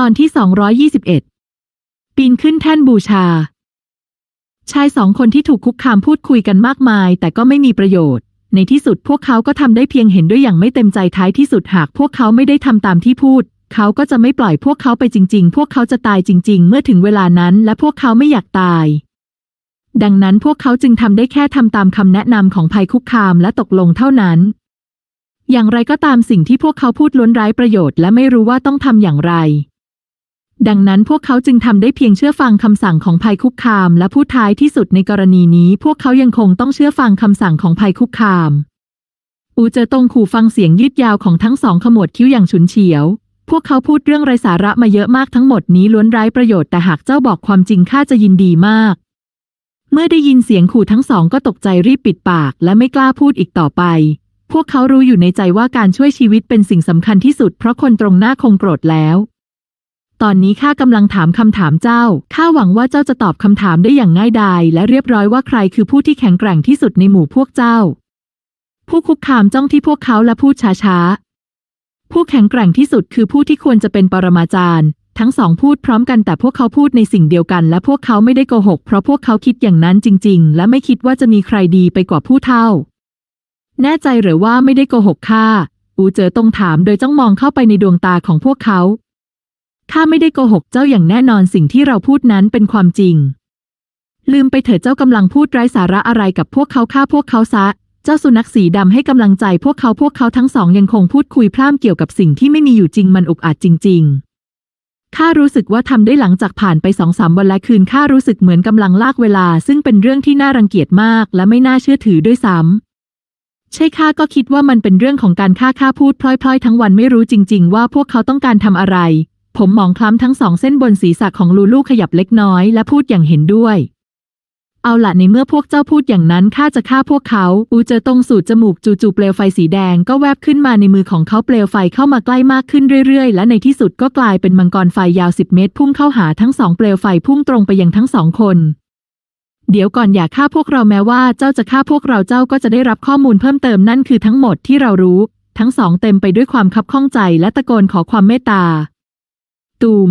ตอนที่ 221 ปีนขึ้นแท่นบูชา ชายสองคนที่ถูกคุกคามพูดคุยกันมากมาย แต่ก็ไม่มีประโยชน์ ในที่สุดพวกเขาก็ทำได้เพียงเห็นด้วยอย่างไม่เต็มใจท้ายที่สุดหากพวกเขาไม่ได้ทำตามที่พูด เขาก็จะไม่ปล่อยพวกเขาไปจริง ๆ พวกเขาจะตายจริง ๆ เมื่อถึงเวลานั้น และพวกเขาไม่อยากตาย ดังนั้นพวกเขาจึงทำได้แค่ทำตามคำแนะนำของภัยคุกคามและตกลงเท่านั้นอย่างไรก็ตามสิ่งที่พวกเขาพูดล้วนไร้ประโยชน์และไม่รู้ว่าต้องทำอย่างไร ดังนั้นพวกเขาจึงทำได้เพียงเชื่อฟังคำสั่งของภัยคุกคาม และผู้ท้ายที่สุดในกรณีนี้ พวกเขายังคงต้องเชื่อฟังคำสั่งของภัยคุกคาม อูเจอตงขู่ฟังเสียงยืดยาวของทั้งสองขมวดคิ้วอย่างฉุนเฉียว พวกเขาพูดเรื่องไร้สาระมาเยอะมากทั้งหมดนี้ล้วนไร้ประโยชน์แต่หากเจ้าบอกความจริงข้าจะยินดีมาก เมื่อได้ยินเสียงขู่ทั้งสองก็ตกใจรีบปิดปาก และไม่กล้าพูดอีกต่อไป พวกเขารู้อยู่ในใจว่าการช่วยชีวิตเป็นสิ่งสำคัญที่สุด เพราะคนตรงหน้าคงโกรธแล้ว ตอนนี้ข้ากำลังถามคำถามเจ้า ข้าหวังว่าเจ้าจะตอบคำถามได้อย่างง่ายดาย และเรียบร้อยว่าใครคือผู้ที่แข็งแกร่งที่สุดในหมู่พวกเจ้า ผู้คุกคามจ้องที่พวกเขาและพูดช้าๆ ผู้แข็งแกร่งที่สุดคือผู้ที่ควรจะเป็นปรมาจารย์ ทั้งสองพูดพร้อมกันแต่พวกเขาพูดในสิ่งเดียวกัน และพวกเขาไม่ได้โกหก เพราะพวกเขาคิดอย่างนั้นจริง ๆ และไม่คิดว่าจะมีใครดีไปกว่าผู้เท่า แน่ใจหรือว่าไม่ได้โกหกข้าอูเจอตรงถามโดยจ้องมองเข้าไปในดวงตาของพวกเขา ข้าไม่ได้โกหกเจ้าอย่างแน่นอนสิ่งที่เราพูดนั้นเป็นความจริง ลืมไปเถิดเจ้ากำลังพูดไร้สาระอะไรกับพวกเขาฆ่าพวกเขาซะ เจ้าสุนัขสีดำให้กำลังใจพวกเขาพวกเขาทั้งสองยังคงพูดคุยพร่ำเกี่ยวกับสิ่งที่ไม่มีอยู่จริงมันอุกอาจจริง ๆ ข้ารู้สึกว่าทำได้หลังจากผ่านไปสองสามวันและคืนข้ารู้สึกเหมือนกำลังลากเวลา ซึ่งเป็นเรื่องที่น่ารังเกียจมากและไม่น่าเชื่อถือด้วยซ้ำใช่ข้าก็คิดว่ามันเป็นเรื่องของการฆ่าข้าพูดพล่อยๆ ทั้งวันไม่รู้จริง ๆ ว่าพวกเขาต้องการทำอะไร ผมมองคล้ำทั้งสองเส้นบนศีรษะของลูลูขยับเล็กน้อยและพูดอย่างเห็นด้วย เอาละในเมื่อพวกเจ้าพูดอย่างนั้นข้าจะฆ่าพวกเขา อูเจอตรงสูดจมูกจู่ๆเปลวไฟสีแดงก็แวบขึ้นมาในมือของเขาเปลวไฟเข้ามาใกล้มากขึ้นเรื่อยๆ และในที่สุดก็กลายเป็นมังกรไฟยาวสิบเมตร พุ่งเข้าหาทั้งสองเปลวไฟพุ่งตรงไปยังทั้งสองคนเดี๋ยวก่อนอย่าฆ่าพวกเราแม้ว่าเจ้าจะฆ่าพวกเราเจ้าก็จะได้รับข้อมูลเพิ่มเติมนั่นคือทั้งหมดที่เรารู้ ทั้งสองเต็มไปด้วยความคับข้องใจและตะโกนขอความเมตตา ตูม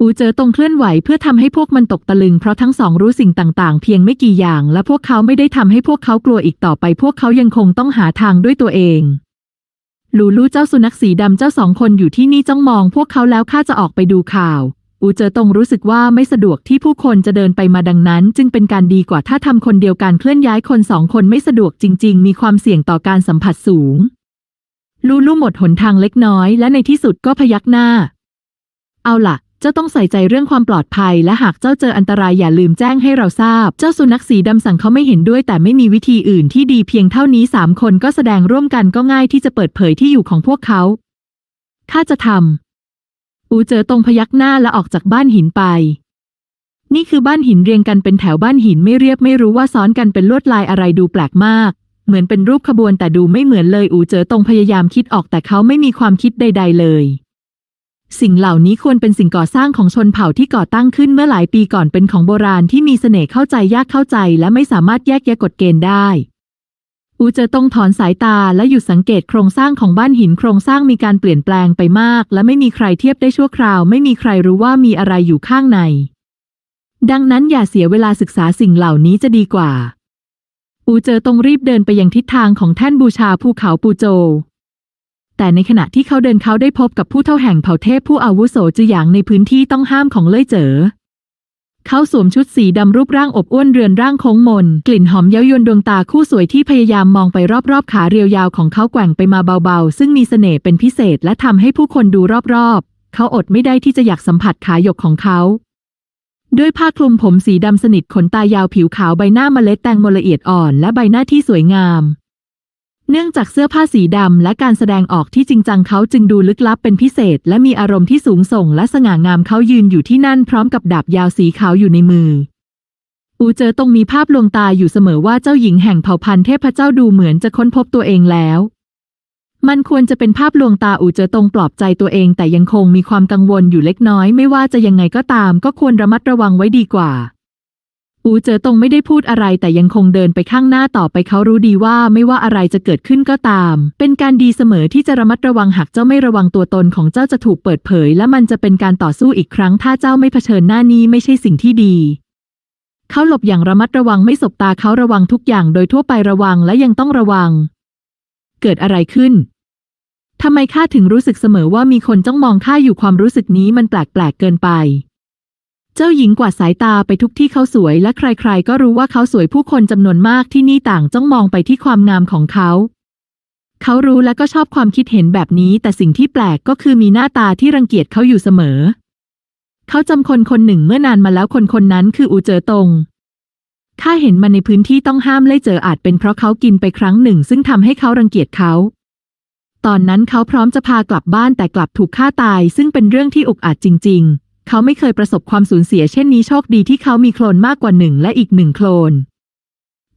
อูเจอตรงเคลื่อนไหวเพื่อทำให้พวกมันตกตะลึงเพราะทั้งสองรู้สิ่งต่าง ๆ เพียงไม่กี่อย่าง และพวกเขาไม่ได้ทำให้พวกเขากลัวอีกต่อไป พวกเขายังคงต้องหาทางด้วยตัวเองลูลูเจ้าสุนัขสีดำเจ้าสองคนอยู่ที่นี่จ้องมองพวกเขาแล้วข้าจะออกไปดูข่าว อูเจอตรงรู้สึกว่าไม่สะดวกที่ผู้คนจะเดินไปมาดังนั้น จึงเป็นการดีกว่าถ้าทำคนเดียวการเคลื่อนย้ายคนสองคนไม่สะดวกจริง ๆ มีความเสี่ยงต่อการสัมผัสสูง ลูลูหมดหนทางเล็กน้อย และในที่สุดก็พยักหน้า เอาล่ะ เจ้าต้องใส่ใจเรื่องความปลอดภัย และหากเจ้าเจออันตรายอย่าลืมแจ้งให้เราทราบ เจ้าสุนัขสีดำสั่งเขาไม่เห็นด้วย แต่ไม่มีวิธีอื่นที่ดีเพียงเท่านี้สามคนก็แสดงร่วมกันก็ง่ายที่จะเปิดเผยที่อยู่ของพวกเขาข้าจะทำอูเจอตรงพยักหน้าและออกจากบ้านหินไปนี่คือบ้านหินเรียงกันเป็นแถวบ้านหินไม่เรียบไม่รู้ว่าซ้อนกันเป็นลวดลายอะไรดูแปลกมาก เหมือนเป็นรูปขบวนแต่ดูไม่เหมือนเลยอูเจอตรงพยายามคิดออกแต่เขาไม่มีความคิดใด ๆ เลย สิ่งเหล่านี้ควรเป็นสิ่งก่อสร้างของชนเผ่าที่ก่อตั้งขึ้นเมื่อหลายปีก่อนเป็นของโบราณที่มีเสน่ห์เข้าใจยากเข้าใจ และไม่สามารถแยกแยะกฎเกณฑ์ได้ อูเจอตรงถอนสายตาและหยุดสังเกตโครงสร้างของบ้านหินโครงสร้างมีการเปลี่ยนแปลงไปมาก และไม่มีใครเทียบได้ชั่วคราว ไม่มีใครรู้ว่ามีอะไรอยู่ข้างใน ดังนั้นอย่าเสียเวลาศึกษาสิ่งเหล่านี้จะดีกว่า อูเจอตรงรีบเดินไปยังทิศทางของแท่นบูชาภูเขาปูโจ แต่ในขณะที่เขาเดินเขาได้พบกับผู้เท่าแห่งเผ่าเทพผู้อาวุโสจือหยางในพื้นที่ต้องห้ามของเล่ยเจ๋อเขาสวมชุดสีดำรูปร่างอบอ้วนเรือนร่างโค้งมน กลิ่นหอมเย้ายวนดวงตาคู่สวยที่พยายามมองไปรอบๆ ขาเรียวยาวของเขาแกว่งไปมาเบาๆ ซึ่งมีเสน่ห์เป็นพิเศษและทำให้ผู้คนดูรอบๆ เขาอดไม่ได้ที่จะอยากสัมผัสขาหยกของเขา ด้วยผ้าคลุมผมสีดำสนิทขนตายาวผิวขาวใบหน้าเมล็ดแตงโมละเอียดอ่อนและใบหน้าที่สวยงาม เนื่องจากเสื้อผ้าสีดำและการแสดงออกที่จริงจังเขาจึงดูลึกลับเป็นพิเศษ และมีอารมณ์ที่สูงส่งและสง่างามเขายืนอยู่ที่นั่นพร้อมกับดาบยาวสีขาวอยู่ในมืออูเจอตรงมีภาพลวงตาอยู่เสมอว่าเจ้าหญิงแห่งเผ่าพันธุ์เทพเจ้าดูเหมือนจะค้นพบตัวเองแล้ว มันควรจะเป็นภาพลวงตาอูเจอตรงปลอบใจตัวเองแต่ยังคงมีความกังวลอยู่เล็กน้อยไม่ว่าจะยังไงก็ตามก็ควรระมัดระวังไว้ดีกว่า อูเจอตงไม่ได้พูดอะไรแต่ยังคงเดินไปข้างหน้าต่อไปเขารู้ดีว่าไม่ว่าอะไรจะเกิดขึ้นก็ตาม เป็นการดีเสมอที่จะระมัดระวังหากเจ้าไม่ระวังตัวตนของเจ้าจะถูกเปิดเผย และมันจะเป็นการต่อสู้อีกครั้ง ถ้าเจ้าไม่เผชิญหน้านี้ไม่ใช่สิ่งที่ดี เขาหลบอย่างระมัดระวังไม่สบตาเขาระวังทุกอย่างโดยทั่วไประวังและยังต้องระวัง เกิดอะไรขึ้นทำไมข้าถึงรู้สึกเสมอว่ามีคนจ้องมองข้าอยู่ความรู้สึกนี้มันแปลกๆเกินไป จ้าหญิงกวาดสายตาไปทุกที่เขาสวยและใครๆ ก็รู้ว่าเขาสวยผู้คนจำนวนมากที่นี่ต่างจ้องมองไปที่ความงามของเขา เขารู้และก็ชอบความคิดเห็นแบบนี้ แต่สิ่งที่แปลกก็คือมีหน้าตาที่รังเกียจเขาอยู่เสมอ เขาจำคนคนหนึ่งเมื่อนานมาแล้วคนคนนั้นคืออูเจอตงข้าเห็นมันในพื้นที่ต้องห้ามเล่เจออาจเป็นเพราะเขากินไปครั้งหนึ่ง ซึ่งทำให้เขารังเกียจเขา ตอนนั้นเขาพร้อมจะพากลับบ้านแต่กลับถูกฆ่าตาย ซึ่งเป็นเรื่องที่อุกอาจจริง ๆ เขาไม่เคยประสบความสูญเสียเช่นนี้โชคดีที่เขามีโคลนมากกว่าหนึ่งและอีกหนึ่งโคลน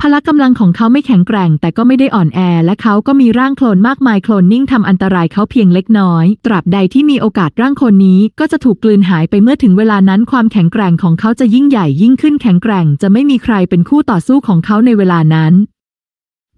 พละกำลังของเขาไม่แข็งแกร่งแต่ก็ไม่ได้อ่อนแอ และเขาก็มีร่างโคลนมากมายโคลนนิ่งทำอันตรายเขาเพียงเล็กน้อย ตราบใดที่มีโอกาสร่างโคลนนี้ก็จะถูกกลืนหายไปเมื่อถึงเวลานั้นความแข็งแกร่งของเขาจะยิ่งใหญ่ยิ่งขึ้นแข็งแกร่ง จะไม่มีใครเป็นคู่ต่อสู้ของเขาในเวลานั้น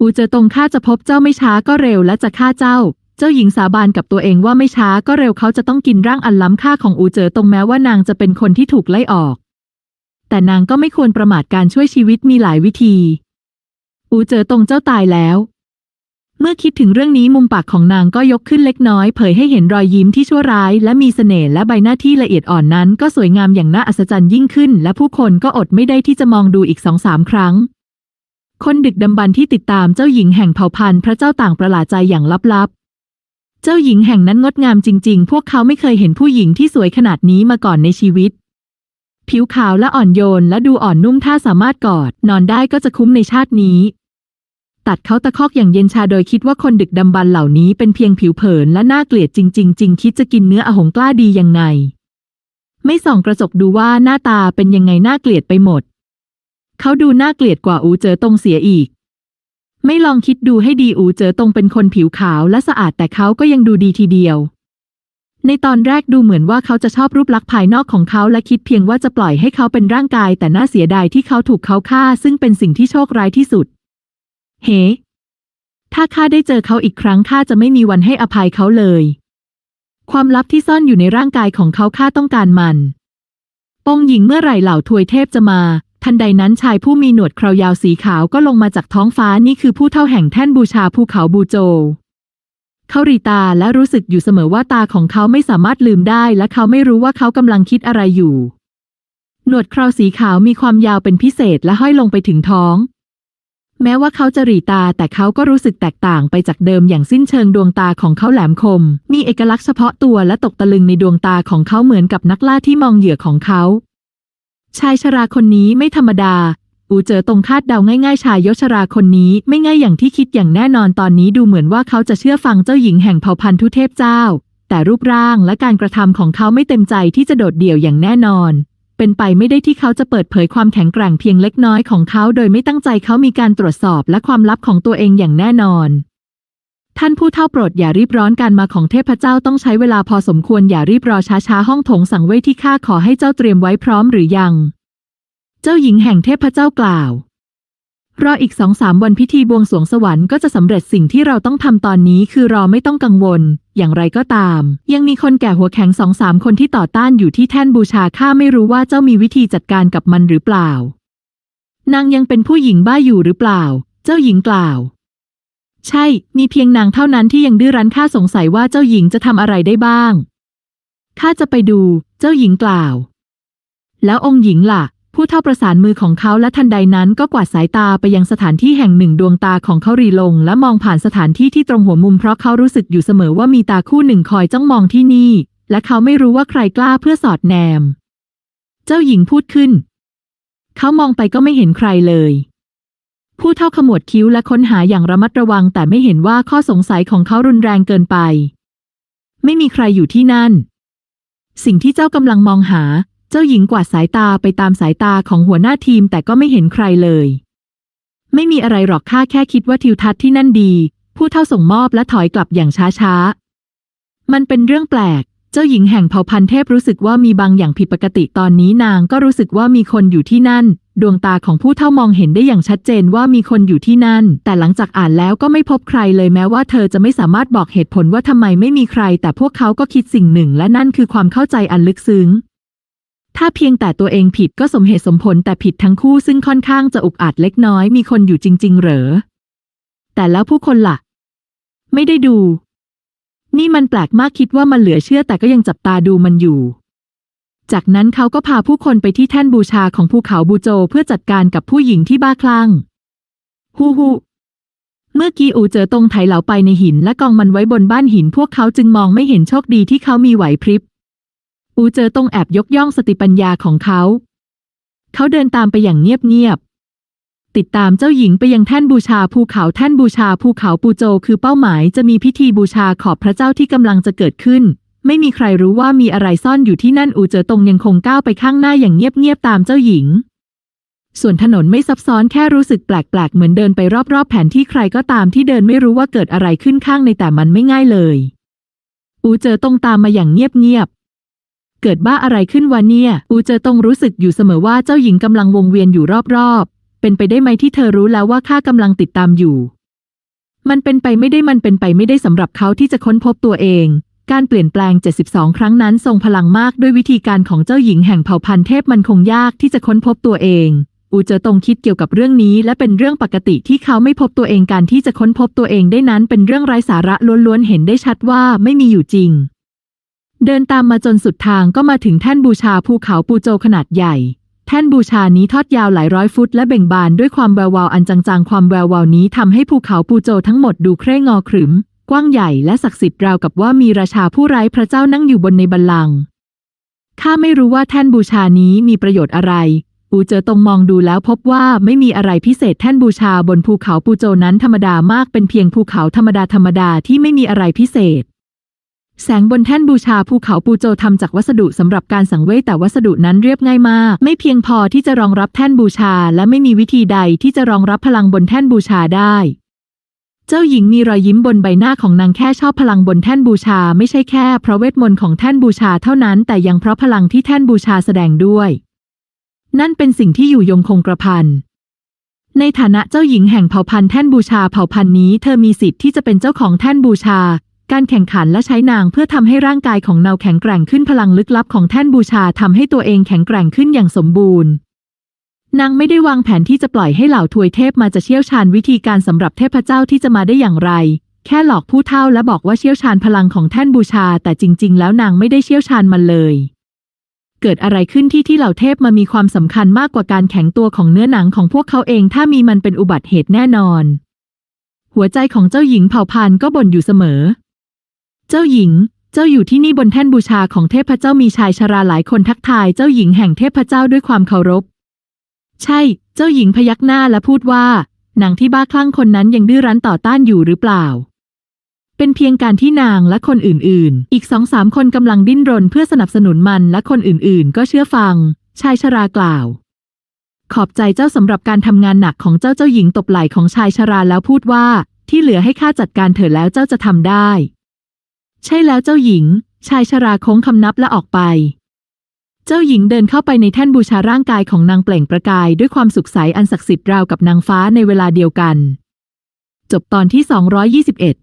อูเจอตรงข้าจะพบเจ้าไม่ช้าก็เร็วและจะฆ่าเจ้า เจ้าหญิงสาบานกับตัวเองว่าไม่ช้าก็เร็วเขาจะต้องกินร่างอันล้ำค่าของอูเจอตรงแม้ว่านางจะเป็นคนที่ถูกไล่ออก แต่นางก็ไม่ควรประมาทการช่วยชีวิตมีหลายวิธี อูเจอตรงเจ้าตายแล้ว เมื่อคิดถึงเรื่องนี้มุมปากของนางก็ยกขึ้นเล็กน้อยเผยให้เห็นรอยยิ้มที่ชั่วร้ายและมีเสน่ห์และใบหน้าที่ละเอียดอ่อนนั้น ก็สวยงามอย่างน่าอัศจรรย์ยิ่งขึ้น และผู้คนก็อดไม่ได้ที่จะมองดูอีกสองสามครั้งคนดึกดำบรรที่ติดตามเจ้าหญิงแห่งเผ่าพันธุ์พระเจ้าต่างประหลาดใจอย่างลับๆ เจ้าหญิงแห่งนั้นงดงามจริง ๆ พวกเขาไม่เคยเห็นผู้หญิงที่สวยขนาดนี้มาก่อนในชีวิต ผิวขาวและอ่อนโยนและดูอ่อนนุ่มถ้าสามารถกอด นอนได้ก็จะคุ้มในชาตินี้ ตัดเขาตะคอกอย่างเย็นชาโดยคิดว่าคนดึกดำบรรเหล่านี้เป็นเพียงผิวเผินและน่าเกลียดจริง ๆ จริงคิดจะกินเนื้ออหงกล้าดียังไง ไม่ส่องกระจกดูว่าหน้าตาเป็นยังไงน่าเกลียดไปหมด เขาดูน่าเกลียดกว่าอูเจอตรงเสียอีก ไม่ลองคิดดูให้ดีอูเจอตงเป็นคนผิวขาวและสะอาดแต่เขาก็ยังดูดีทีเดียว ในตอนแรกดูเหมือนว่าเขาจะชอบรูปลักษณ์ภายนอกของเขาและคิดเพียงว่าจะปล่อยให้เขาเป็นร่างกาย แต่น่าเสียดายที่เขาถูกเขาฆ่า ซึ่งเป็นสิ่งที่โชคร้ายที่สุด เฮ้ถ้าข้าได้เจอเขาอีกครั้งข้าจะไม่มีวันให้อภัยเขาเลย ความลับที่ซ่อนอยู่ในร่างกายของเขาข้าต้องการมันองหญิงเมื่อไหร่เหล่าทวยเทพจะมา ทันใดนั้นชายผู้มีหนวดคราวยาวสีขาวก็ลงมาจากท้องฟ้านี่คือผู้เท่าแห่งแท่นบูชาภูเขาบูโจเขารีตาและรู้สึกอยู่เสมอว่าตาของเขาไม่สามารถลืมได้ และเขาไม่รู้ว่าเขากำลังคิดอะไรอยู่ หนวดคราวสีขาวมีความยาวเป็นพิเศษและห้อยลงไปถึงท้อง แม้ว่าเขาจะหรีตาแต่เขาก็รู้สึกแตกต่างไปจากเดิมอย่างสิ้นเชิงดวงตาของเขาแหลมคม มีเอกลักษณ์เฉพาะตัวและตกตะลึงในดวงตาของเขาเหมือนกับนักล่าที่มองเหยื่อของเขา ชายชราคนนี้ไม่ธรรมดา อูเจอตรงคาดเดาง่ายๆ ชายยศชราคนนี้ไม่ง่ายอย่างที่คิดอย่างแน่นอนตอนนี้ดูเหมือนว่าเขาจะเชื่อฟังเจ้าหญิงแห่งเผ่าพันธุ์ทุเทพเจ้า แต่รูปร่างและการกระทำของเขาไม่เต็มใจที่จะโดดเดี่ยวอย่างแน่นอน เป็นไปไม่ได้ที่เขาจะเปิดเผยความแข็งแกร่งเพียงเล็กน้อยของเขา โดยไม่ตั้งใจเขามีการตรวจสอบและความลับของตัวเองอย่างแน่นอน ท่านผู้เฒ่าโปรดอย่ารีบร้อนการมาของเทพเจ้าต้องใช้เวลาพอสมควรอย่ารีบรอช้าๆห้องโถงสังเวยที่ข้าขอให้เจ้าเตรียมไว้พร้อมหรือยัง เจ้าหญิงแห่งเทพเจ้ากล่าว รออีกสองสามวันพิธีบวงสรวงสวรรค์ก็จะสำเร็จสิ่งที่เราต้องทำตอนนี้คือรอไม่ต้องกังวล อย่างไรก็ตาม ยังมีคนแก่หัวแข็งสองสามคนที่ต่อต้านอยู่ที่แท่นบูชาข้าไม่รู้ว่าเจ้ามีวิธีจัดการกับมันหรือเปล่า นางยังเป็นผู้หญิงบ้าอยู่หรือเปล่า เจ้าหญิงกล่าว ใช่ มีเพียงนางเท่านั้นที่ยังดื้อรั้นข้าสงสัยว่าเจ้าหญิงจะทำอะไรได้บ้าง ข้าจะไปดู เจ้าหญิงกล่าว แล้วองค์หญิงล่ะ ผู้เท่าประสานมือของเขาและทันใดนั้นก็กวาดสายตาไปยังสถานที่แห่งหนึ่งดวงตาของเขารีลง และมองผ่านสถานที่ที่ตรงหัวมุมเพราะเขารู้สึกอยู่เสมอว่ามีตาคู่หนึ่งคอยจ้องมองที่นี่ และเขาไม่รู้ว่าใครกล้าเพื่อสอดแนม เจ้าหญิงพูดขึ้น เขามองไปก็ไม่เห็นใครเลย ผู้เท่าขมวดคิ้วและค้นหาอย่างระมัดระวัง แต่ไม่เห็นว่าข้อสงสัยของเขารุนแรงเกินไป ไม่มีใครอยู่ที่นั่น สิ่งที่เจ้ากำลังมองหา เจ้าหญิงกวาดสายตาไปตามสายตาของหัวหน้าทีมแต่ก็ไม่เห็นใครเลย ไม่มีอะไรหรอกข้าแค่คิดว่าทิวทัศน์ที่นั่นดี ผู้เท่าส่งมอบและถอยกลับอย่างช้าๆ มันเป็นเรื่องแปลก เจ้าหญิงแห่งเผ่าพันธุ์เทพรู้สึกว่ามีบางอย่างผิดปกติตอนนี้นางก็รู้สึกว่ามีคนอยู่ที่นั่น ดวงตาของผู้เฒ่ามองเห็นได้อย่างชัดเจนว่ามีคนอยู่ที่นั่น แต่หลังจากอ่านแล้วก็ไม่พบใครเลยแม้ว่าเธอจะไม่สามารถบอกเหตุผลว่าทำไมไม่มีใคร แต่พวกเขาก็คิดสิ่งหนึ่ง และนั่นคือความเข้าใจอันลึกซึ้ง ถ้าเพียงแต่ตัวเองผิดก็สมเหตุสมผลแต่ผิดทั้งคู่ซึ่งค่อนข้างจะอุกอาจเล็กน้อยมีคนอยู่จริง ๆ เหรอ แต่แล้วผู้คนล่ะ ไม่ได้ดู นี่มันแปลกมากคิดว่ามันเหลือเชื่อแต่ก็ยังจับตาดูมันอยู่ จากนั้นเขาก็พาผู้คนไปที่แท่นบูชาของภูเขาบูโจเพื่อจัดการกับผู้หญิงที่บ้าคลั่ง ฮูฮูเมื่อกี้อูเจอตรงไถเหลาไปในหินและกองมันไว้บนบ้านหินพวกเขาจึงมองไม่เห็นโชคดีที่เขามีไหวพริบ อูเจอตรงแอบยกย่องสติปัญญาของเขา เขาเดินตามไปอย่างเงียบๆ ติดตามเจ้าหญิงไปยังแท่นบูชาภูเขาแท่นบูชาภูเขาปูโจคือเป้าหมายจะมีพิธีบูชาขอบพระเจ้าที่กำลังจะเกิดขึ้น ไม่มีใครรู้ว่ามีอะไรซ่อนอยู่ที่นั่นอูเจอตรงยังคงก้าวไปข้างหน้าอย่างเงียบๆตามเจ้าหญิง ส่วนถนนไม่ซับซ้อนแค่รู้สึกแปลกๆ เหมือนเดินไปรอบๆ แผนที่ใครก็ตามที่เดินไม่รู้ว่าเกิดอะไรขึ้นข้างในแต่มันไม่ง่ายเลย อูเจอตรงตามมาอย่างเงียบๆ เกิดบ้าอะไรขึ้นวะเนี่ย อูเจอตรงรู้สึกอยู่เสมอว่าเจ้าหญิงกำลังวงเวียนอยู่รอบๆ เป็นไปได้ไหมที่เธอรู้แล้วว่าข้ากำลังติดตามอยู่ มันเป็นไปไม่ได้มันเป็นไปไม่ได้สำหรับเขาที่จะค้นพบตัวเอง การเปลี่ยนแปลง 72 ครั้งนั้นทรงพลังมากด้วยวิธีการของเจ้าหญิงแห่งเผ่าพันธุ์เทพมันคงยากที่จะค้นพบตัวเอง อูเจอตงคิดเกี่ยวกับเรื่องนี้ และเป็นเรื่องปกติที่เขาไม่พบตัวเองการที่จะค้นพบตัวเองได้นั้นเป็นเรื่องไร้สาระล้วนๆเห็นได้ชัดว่าไม่มีอยู่จริง เดินตามมาจนสุดทางก็มาถึงแท่นบูชาภูเขาปูโจขนาดใหญ่ แท่นบูชานี้ทอดยาวหลายร้อยฟุตและเบ่งบานด้วยความแวววาวอันจางๆ ความแวววาวนี้ทำให้ภูเขาปูโจทั้งหมดดูเคร่งงอขรึม กว้างใหญ่และศักดิ์สิทธิ์ราวกับว่ามีราชาผู้ไร้พระเจ้านั่งอยู่บนในบัลลังก์ข้าไม่รู้ว่าแท่นบูชานี้มีประโยชน์อะไร อูเจอตรงมองดูแล้วพบว่าไม่มีอะไรพิเศษแท่นบูชาบนภูเขาปูโจนั้นธรรมดามากเป็นเพียงภูเขาธรรมดาธรรมดาที่ไม่มีอะไรพิเศษ แสงบนแท่นบูชาภูเขาปูโจทำจากวัสดุสำหรับการสังเวยแต่วัสดุนั้นเรียบง่ายมาก ไม่เพียงพอที่จะรองรับแท่นบูชา และไม่มีวิธีใดที่จะรองรับพลังบนแท่นบูชาได้ จ้าหญิงมีรอยยิ้มบนใบหน้าของนางแค่ชอบพลังบนแท่นบูชาไม่ใช่แค่เพราะเวทมนต์ของแท่นบูชาเท่านั้น แต่ยังเพราะพลังที่แท่นบูชาแสดงด้วย นั่นเป็นสิ่งที่อยู่ยงคงกระพันในฐานะเจ้าหญิงแห่งเผ่าพันธุ์แท่นบูชาเผ่าพันธุ์นี้เธอมีสิทธิ์ที่จะเป็นเจ้าของแท่นบูชา การแข่งขันและใช้นางเพื่อทำให้ร่างกายของเนาแข็งแกร่งขึ้นพลังลึกลับของแท่นบูชาทำให้ตัวเองแข็งแกร่งขึ้นอย่างสมบูรณ์ นางไม่ได้วางแผนที่จะปล่อยให้เหล่าทวยเทพมาจะเชี่ยวชาญวิธีการสำหรับเทพเจ้าที่จะมาได้อย่างไร แค่หลอกผู้เฒ่าและบอกว่าเชี่ยวชาญพลังของแท่นบูชา แต่จริง ๆ แล้วนางไม่ได้เชี่ยวชาญมันเลย เกิดอะไรขึ้นที่ที่เหล่าเทพมามีความสำคัญมากกว่าการแข็งตัวของเนื้อหนังของพวกเขาเอง ถ้ามีมันเป็นอุบัติเหตุแน่นอน หัวใจของเจ้าหญิงเผ่าพันธุ์ก็บ่นอยู่เสมอ เจ้าหญิงเจ้าอยู่ที่นี่บนแท่นบูชาของเทพเจ้ามีชายชราหลายคนทักทายเจ้าหญิงแห่งเทพเจ้าด้วยความเคารพ ใช่ เจ้าหญิงพยักหน้าและพูดว่า นางที่บ้าคลั่งคนนั้นยังดื้อรั้นต่อต้านอยู่หรือเปล่า เป็นเพียงการที่นางและคนอื่นๆ อีกสองสามคนกำลังดิ้นรนเพื่อสนับสนุนมันและคนอื่นๆ ก็เชื่อฟัง ชายชรากล่าว ขอบใจเจ้าสำหรับการทำงานหนักของเจ้าเจ้าหญิงตบไหล่ของชายชราแล้วพูดว่า ที่เหลือให้ข้าจัดการเถอะแล้วเจ้าจะทำได้ ใช่แล้วเจ้าหญิง ชายชราโค้งคำนับและออกไป เจ้าหญิงเดินเข้าไปในแท่นบูชาร่างกายของนางเปล่งประกายด้วยความสุขใสอันศักดิ์สิทธิ์ราวกับนางฟ้าในเวลาเดียวกัน จบตอนที่ 221